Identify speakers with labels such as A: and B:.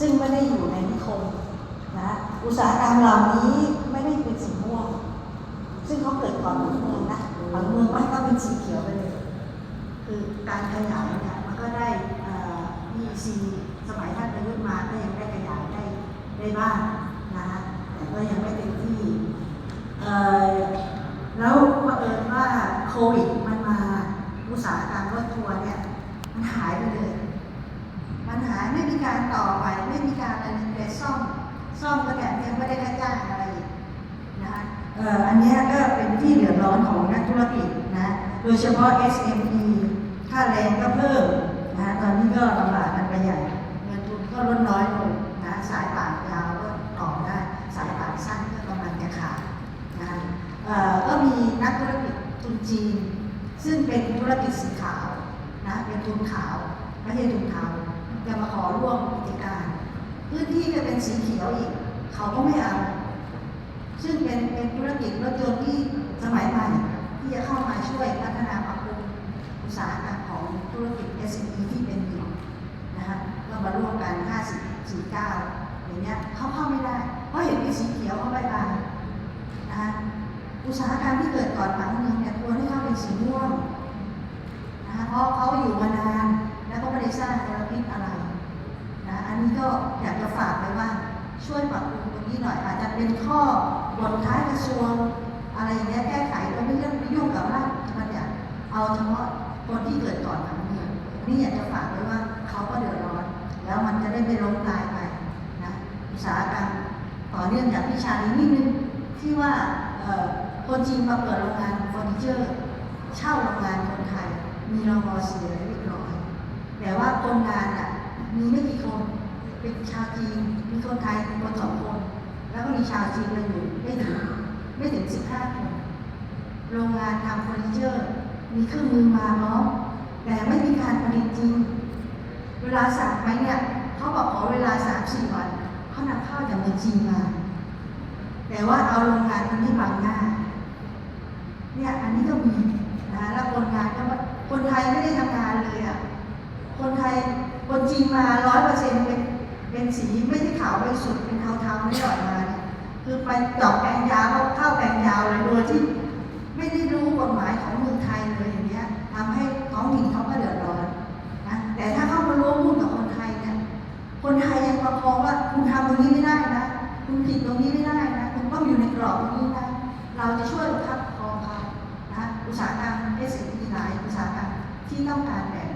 A: ซึ่งไม่ได้อยู่ในนิคมนะอุตสาหกรรมเหล่านี้ไม่ได้เป็นสีม่วง ซึ่งเขาเกิดก่อนผังเมืองนะผังเมืองไม่ก็เป็นสีเขียวไปเลย คือการขยายเนี่ยมันก็ได้เอ่อ EC สมัยท่านประยุทธ์มาก็ยังได้ขยายได้ได้บ้างนะฮะแต่ก็ยังไม่เต็มที่แล้วบังเอิญว่าโควิดมันมาอุตสาหกรรมรถทัวร์เนี่ยมันหายไปเลย มันหายไม่มีการต่อ ซ่อมก็แบบยังไม่ได้ค่าจ้างอะไรอีกนะคะเอ่ออันนี้ก็เป็นที่เดือดร้อนของนักธุรกิจนะโดยเฉพาะ SME ค่าแรงก็เพิ่มนะตอนนี้ก็ลำบากกันไปใหญ่เงินทุนก็ลดน้อยลงนะสายป่านยาวก็ต่อได้สายป่านสั้นก็กำลังจะขาดนะคะเอ่อก็มีนักธุรกิจทุนจีน ซึ่งเป็นธุรกิจสีขาวนะเป็นทุนขาวไม่ใช่ทุนเทาจะมาขอร่วมกิจการ พื้นที่จะเป็นสีเขียวอีก เขาก็ไม่เอาซึ่งเป็นเป็นธุรกิจรถยนต์ที่สมัยใหม่ที่จะเข้ามาช่วยพัฒนาปรับปรุงอุตสาหกรรมของธุรกิจ SME ที่เป็นอยู่นะคะก็มาร่วมกัน 50 49อย่างเงี้ยเขาเข้าไม่ได้ เพราะเห็นเป็นสีเขียวเขาไม่บานนะคะอุตสาหกรรมที่เกิดก่อนผังเมืองเนี่ยควรให้เข้าเป็นสีม่วงนะคะเพราะเขาอยู่มานานแล้วก็ไม่ได้สร้างมลพิษอะไร ก็อยากจะฝากไว้ว่าช่วยปรับปรุงตรงนี้หน่อย อาจจะเป็นข้อบทท้ายกระทรวง อะไรอย่างเงี้ยแก้ไขก็ไม่เรื่องไม่ยุ่งกับราชบัญญัติเอาเฉพาะคนที่เกิดก่อนผังเมืองนี่อยากจะฝากไว้ว่าเขาก็เดือดร้อน แล้วมันจะได้ไม่ล้มตายไปนะอุตสาหกรรมต่อเนื่องจากพิชานี้นิดนึงที่ว่าคนจีนมาเปิดโรงงานเฟอร์นิเจอร์ เช่าโรงงานคนไทย มีรองอเสียเรียบร้อยแต่ว่าคนงานอะมีไม่ก เป็นชาวจีนมีคนไทยคนสองคน แล้วก็มีชาวจีนมาอยู่ไม่ถึงไม่ถึงสิบห้าคน โรงงานทำเฟอร์นิเจอร์ มีเครื่องมือมาพร้อแต่ไม่มีการผลิตจริง เวลาสั่งไปเนี่ยเขาบอกขอเวลาสามสี่วันเขานำข้าวจากเมืองจีนมา แต่ว่าเอาโรงงานตรงนี้บังหน้า เนี่ยอันนี้ก็มีนะแล้วคนงานก็ว่าคนไทยไม่ได้ทำงานเลยอะ คนไทยคนจีนมาร้อยเปอร์เซ็นต์เป็น เป็นสีไม่ใช่ขาวไปสุดเป็นเทาๆไม่หล่อยมาเนี่ยคือไปจอกแปลงยาวเข้าแปลงยาวเลยโดยที่ ไม่ได้รู้กฎหมายของเมืองไทยเลยอย่างเงี้ยทำให้ท้องถิ่นเขาก็เดือดร้อนนะแต่ถ้าเข้ามาร่วมหุ้นกับคนไทยเนี่ยคนไทยยังประคองว่าคุณทำตรงนี้ไม่ได้นะคุณผิดตรงนี้ไม่ได้นะคุณต้องอยู่ในกรอบตรงนี้นะเราจะช่วยคับประคองเขานะอุตสาหกรรม s อ p หลายอุตสาหกรรมที่ต้องการแบบ